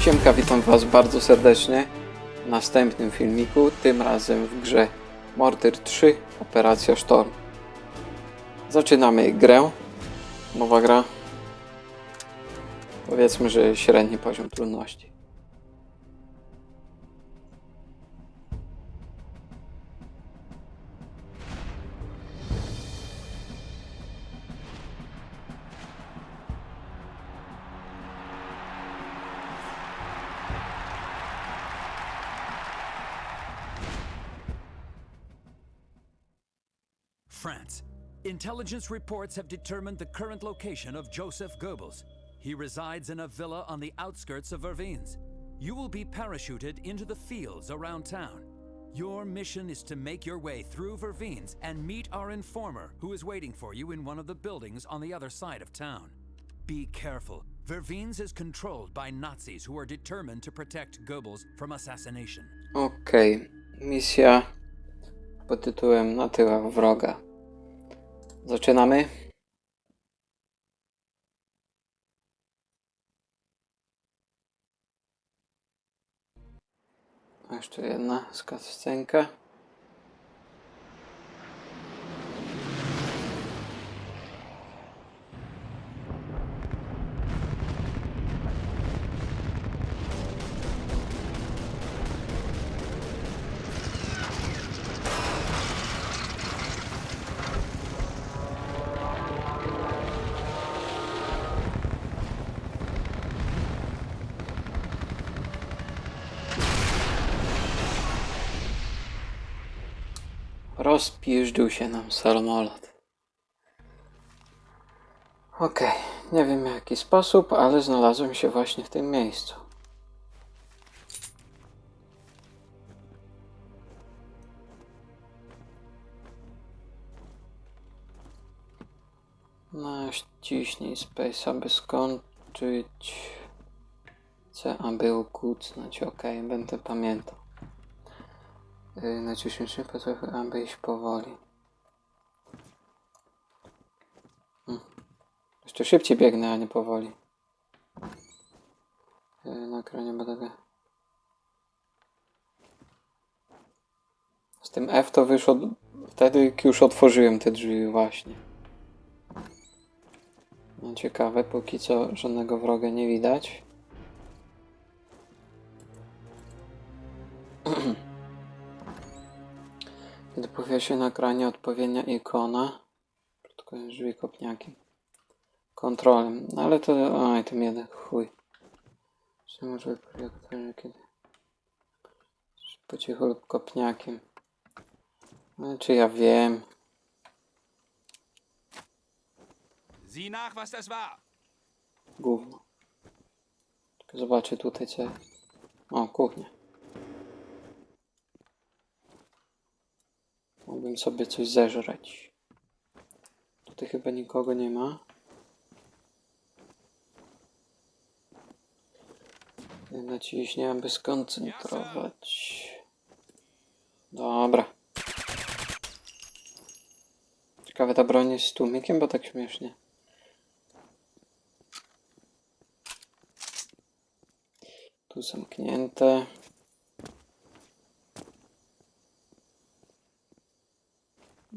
Siemka, witam Was bardzo serdecznie w następnym filmiku, tym razem w grze Mortyr 3 Operacja Sztorm. Zaczynamy grę. Nowa gra. Powiedzmy, że średni poziom trudności. France. Intelligence reports have determined the current location of Joseph Goebbels. He resides in a villa on the outskirts of Vervins. You will be parachuted into the fields around town. Your mission is to make your way through Vervins and meet our informer, who is waiting for you in one of the buildings on the other side of town. Be careful. Vervins is controlled by Nazis who are determined to protect Goebbels from assassination. Okej, misja pod tytułem wroga. Zaczynamy. Jeszcze jedna scenka. Rozpiżdżył się nam samolot. Okej, nie wiem w jaki sposób, ale znalazłem się właśnie w tym miejscu. No, ściśnij space, aby skończyć. C, aby ukucnąć. Okej, będę pamiętał. Naciśnij szybko trochę, aby iść powoli. Hmm. Jeszcze szybciej biegnę, a nie powoli. Yy, na ekranie będę... Z tym F to wyszło wtedy, jak już otworzyłem te drzwi właśnie. No ciekawe, póki co żadnego wroga nie widać. Kiedy pojawia się na ekranie odpowiednia ikona, tylko drzwi kopniakiem, kontrolem, no ale to, oj, tym jeden chuj. Czy może projektorze kiedy po cichu lub kopniakiem. No, czy ja wiem? Sieh nach, was das war. Gówno. Zobaczę tutaj jest. O, kuchnia. Mógłbym sobie coś zeżreć. Tutaj chyba nikogo nie ma. Naciśnie, aby skoncentrować. Dobra. Ciekawe ta broń jest z tłumikiem, bo tak śmiesznie. Tu zamknięte.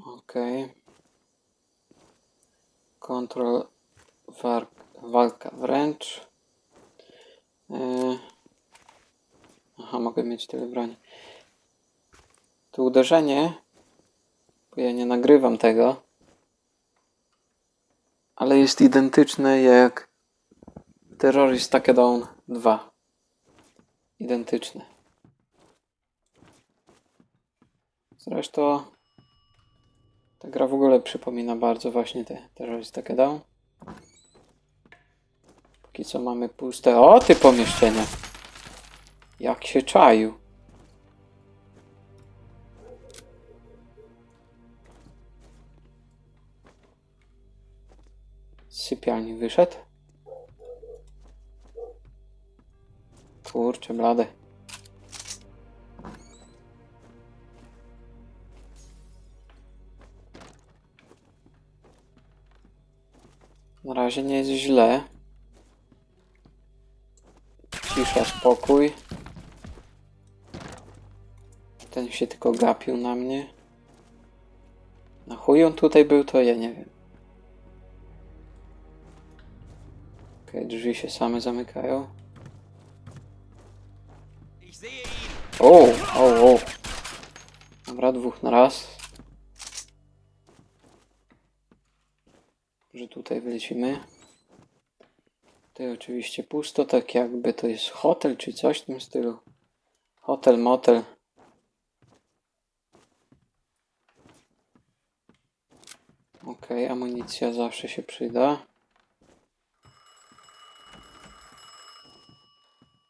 Okej. Kontrol walka wręcz. Yy. Aha, mogę mieć tyle broni. To uderzenie, bo ja nie nagrywam tego, ale jest identyczne jak Terrorist Takedown 2. Identyczne. Zresztą ta gra w ogóle przypomina bardzo właśnie te Terrorist Takedown. Póki co mamy puste... O, ty pomieszczenia! Jak się czaił. Z sypialni wyszedł. Kurczę, blade. Razie nie jest źle. Cisza, spokój. Ten się tylko gapił na mnie. Na chuj on tutaj był, to ja nie wiem. Okej, drzwi się same zamykają. O, o, o. Dobra, dwóch na raz. Tutaj wylecimy. Tutaj oczywiście pusto, tak jakby to jest hotel czy coś w tym stylu. Hotel, motel. Okej, amunicja zawsze się przyda.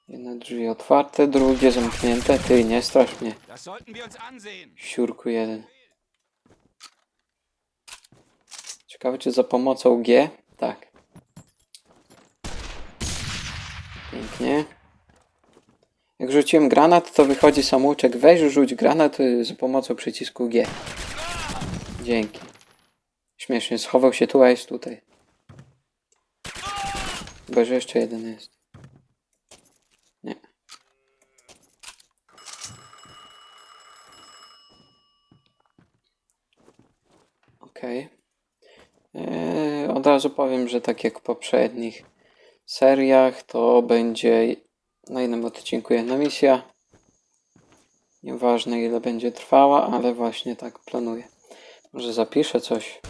Jedne drzwi otwarte, drugie zamknięte. Ty, nie strasz mnie. Siurku jeden. Ciekawe, czy za pomocą G? Tak. Pięknie. Jak rzuciłem granat, to wychodzi samouczek. Weź rzuć granat y, za pomocą przycisku G. Dzięki. Śmiesznie, schował się tu, a jest tutaj. Chyba, że jeszcze jeden jest. Nie. Od razu powiem, że tak jak w poprzednich seriach, to będzie na jednym odcinku jedna misja. Nieważne ile będzie trwała, ale właśnie tak planuję. Może zapiszę coś.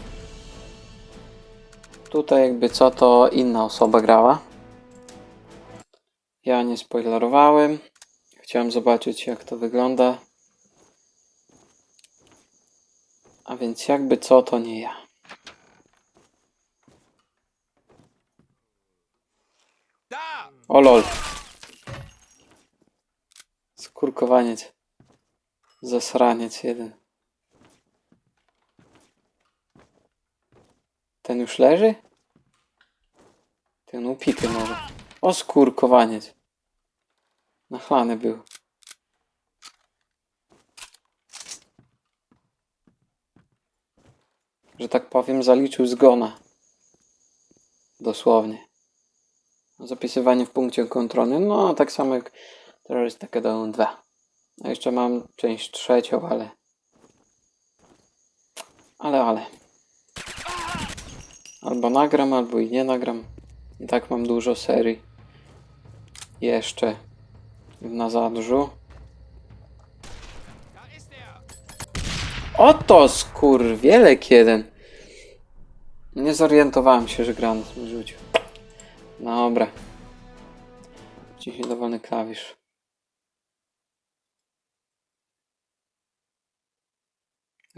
Tutaj jakby co to inna osoba grała. Ja nie spoilerowałem. Chciałem zobaczyć jak to wygląda. A więc jakby co to nie ja. O lol. Skurkowaniec. Zasraniec jeden. Ten już leży? Ten upity może. O skurkowaniec. Nachlany był. Że tak powiem, zaliczył zgona. Dosłownie. Zapisywanie w punkcie kontrolnym, no tak samo jak Terrorist Academy 2. A jeszcze mam część trzecią, ale... Ale, ale. Albo nagram, albo i nie nagram. I tak mam dużo serii. Jeszcze na zadrzu. Da ist er. Oto skurwielek jeden. Nie zorientowałem się, że granat mi rzucił. Dobra. Cichny dowolny klawisz.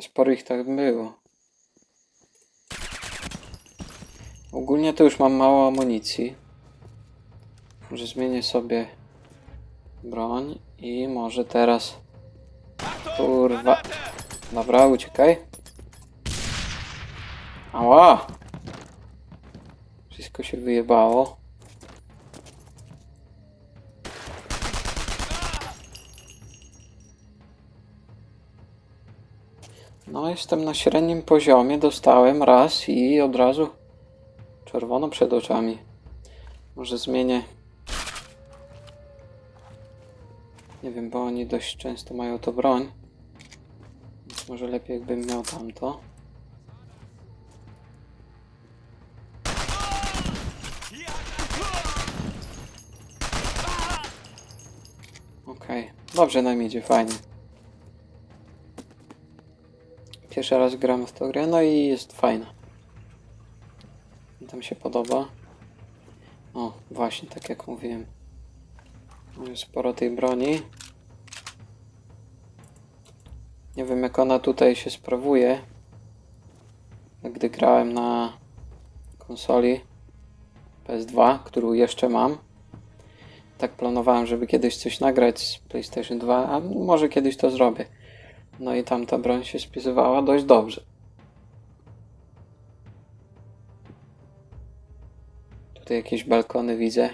Sporo ich tak było. Ogólnie to już mam mało amunicji. Może zmienię sobie broń i może teraz... Kurwa. Dobra, uciekaj. Ała! Wszystko się wyjebało. No, jestem na średnim poziomie. Dostałem raz i od razu czerwono przed oczami. Może zmienię. Nie wiem, bo oni dość często mają to broń. Więc może lepiej jakbym miał tamto. Okej, dobrze nam idzie, fajnie. Pierwszy raz gram w tą grę, no i jest fajna. Tam się podoba. O, właśnie, tak jak mówiłem. Mamy sporo tej broni. Nie wiem jak ona tutaj się sprawuje. Gdy grałem na konsoli PS2, którą jeszcze mam. Tak planowałem, żeby kiedyś coś nagrać z PlayStation 2, a może kiedyś to zrobię. No i tam ta broń się spisywała dość dobrze. Tutaj jakieś balkony widzę.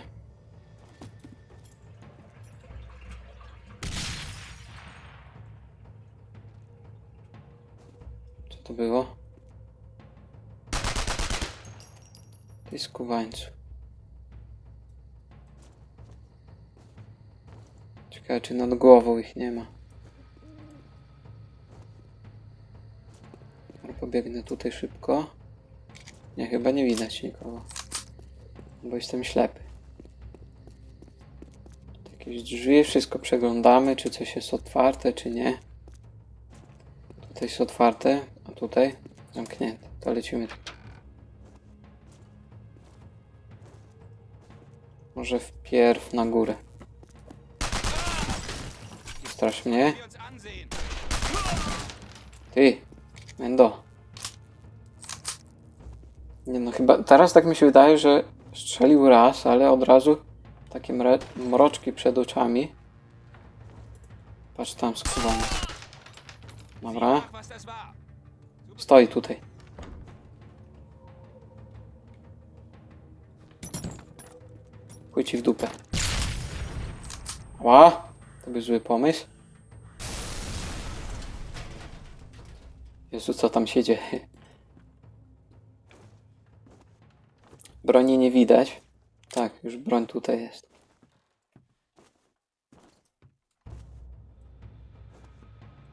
Co to było? Ty skuwańcu. Ciekawe, czy nad głową ich nie ma. Pobiegnę tutaj szybko. Nie, chyba nie widać nikogo. Bo jestem ślepy. Jakieś drzwi, wszystko przeglądamy, czy coś jest otwarte, czy nie. Tutaj jest otwarte, a tutaj zamknięte. To lecimy. Może wpierw na górę. Strasz mnie. Ty, Mendo. Nie no, chyba teraz tak mi się wydaje, że strzelił raz, ale od razu takie mroczki przed oczami. Patrz tam skubany. Dobra, stoi tutaj. Chuj w dupę. Ła, to był zły pomysł. Jezu, co tam się dzieje? Broni nie widać. Tak, już broń tutaj jest.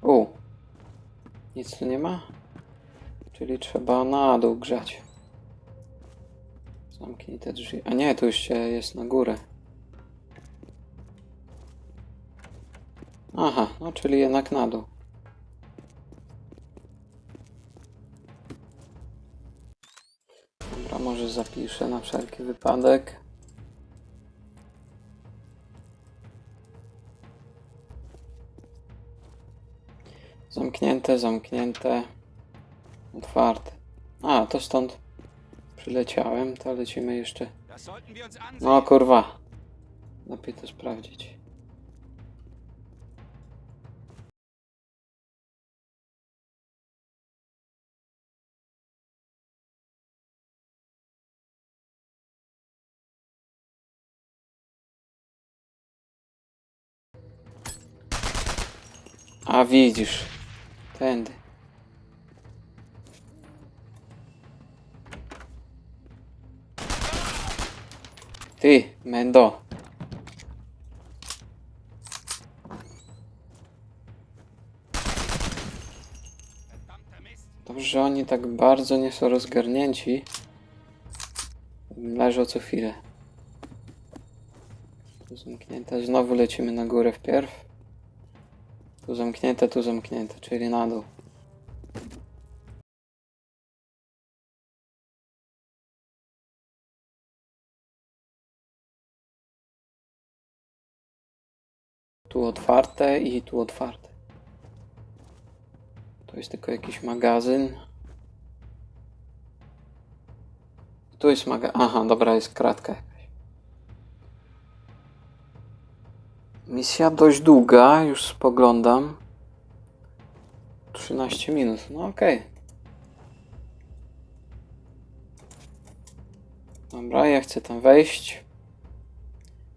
U. Nic tu nie ma? Czyli trzeba na dół grzać. Zamknij te drzwi. A nie, tu już się jest na górę. Aha, no czyli jednak na dół. Dobra, może zapiszę na wszelki wypadek. Zamknięte, zamknięte. Otwarte. A, to stąd przyleciałem, to lecimy jeszcze. No kurwa. Lepiej to sprawdzić. A widzisz. Tędy. Ty, Mendo. Dobrze, że oni tak bardzo nie są rozgarnięci. Leżą co chwilę. Zamknięte. Znowu lecimy na górę wpierw. Tu zamknięte, tu zamknięte, czyli na dół. Tu otwarte i tu otwarte. To jest tylko jakiś magazyn. Tu jest magazyn. Aha, dobra, jest kratka Misja dość długa, już spoglądam. 13 minut, no okej. Dobra, ja chcę tam wejść.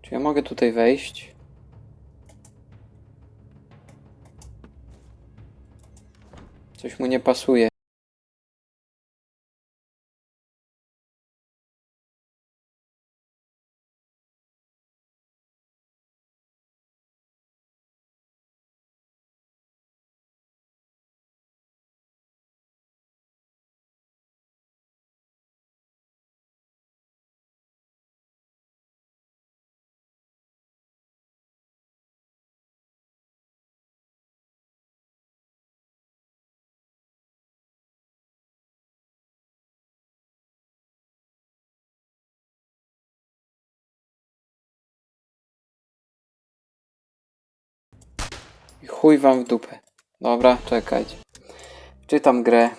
Czy ja mogę tutaj wejść? Coś mu nie pasuje. I chuj wam w dupę. Dobra, czekajcie. Czytam grę.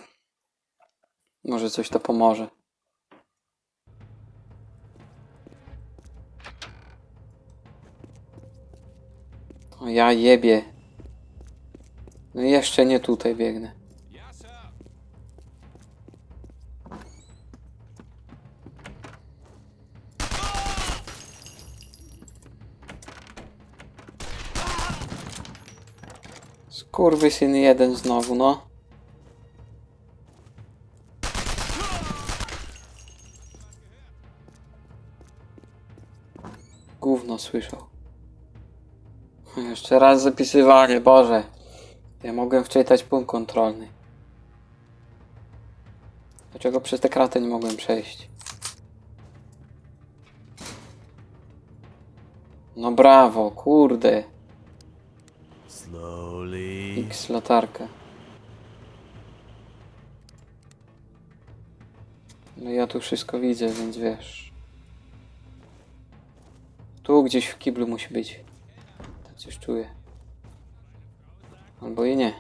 Może coś to pomoże. O ja jebie. No jeszcze nie tutaj biegnę. Ja, Sir. Skurwysyn jeden znowu, no. Gówno słyszał. Jeszcze raz zapisywanie, Boże. Ja mogłem wczytać punkt kontrolny. Dlaczego przez te kraty nie mogłem przejść? No brawo, kurde. X latarkę. No ja tu wszystko widzę, więc wiesz. Tu gdzieś w kiblu musi być. Tak coś czuję. Albo i nie.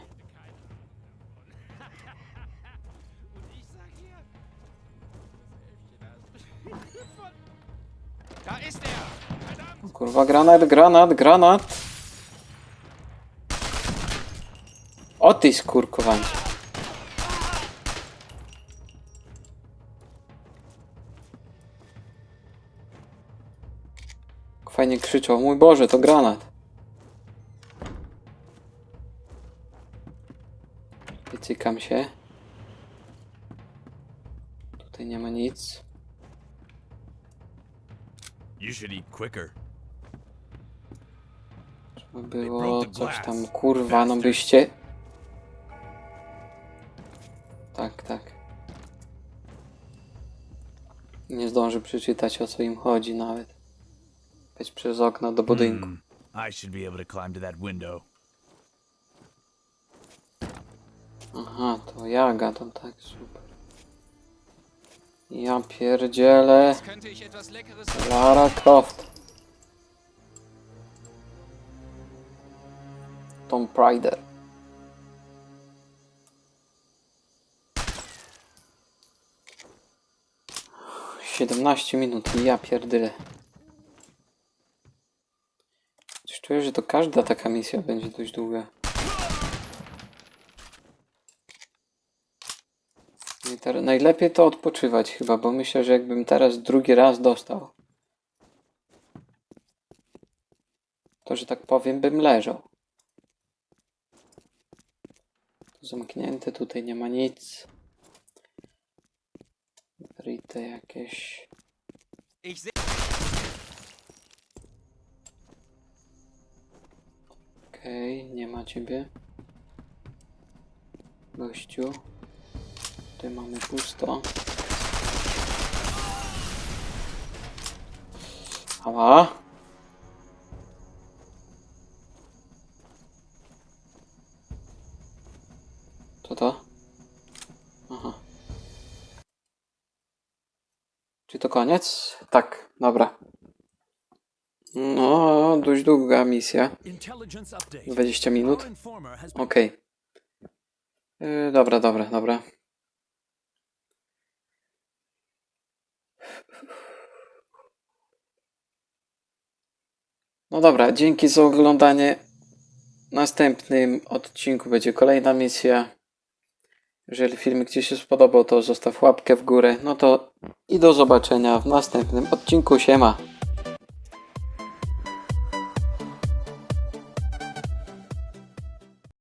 Kurwa, granat, granat, granat. O ty skurkowancie. Fajnie krzyczał, mój Boże, to granat. I cykam się. Tutaj nie ma nic. You should eat quicker. By było coś tam, kurwa, no byście... zdąży przeczytać o co im chodzi nawet. Być przez okno do budynku. Hmm. I should be able to climb to that window. Aha, to ja gadam, tak, super. Ja pierdzielę. Lara Croft. Tom Raider. 17 minut, i ja pierdyle. Czuję, że to każda taka misja będzie dość długa. Najlepiej to odpoczywać chyba, bo myślę, że jakbym teraz drugi raz dostał, to że tak powiem, bym leżał. Zamknięte, tutaj nie ma nic. Rite jakieś. Okej, nie ma ciebie. Gościu. Tutaj mamy pusto. Ała. Koniec? Tak, dobra. No, dość długa misja. Intelligence update. 20 minut. Okej. Yy, dobra, dobra, dobra. No dobra, dzięki za oglądanie. W następnym odcinku będzie kolejna misja. Jeżeli filmik Ci się spodobał, to zostaw łapkę w górę. No to i do zobaczenia w następnym odcinku. Siema.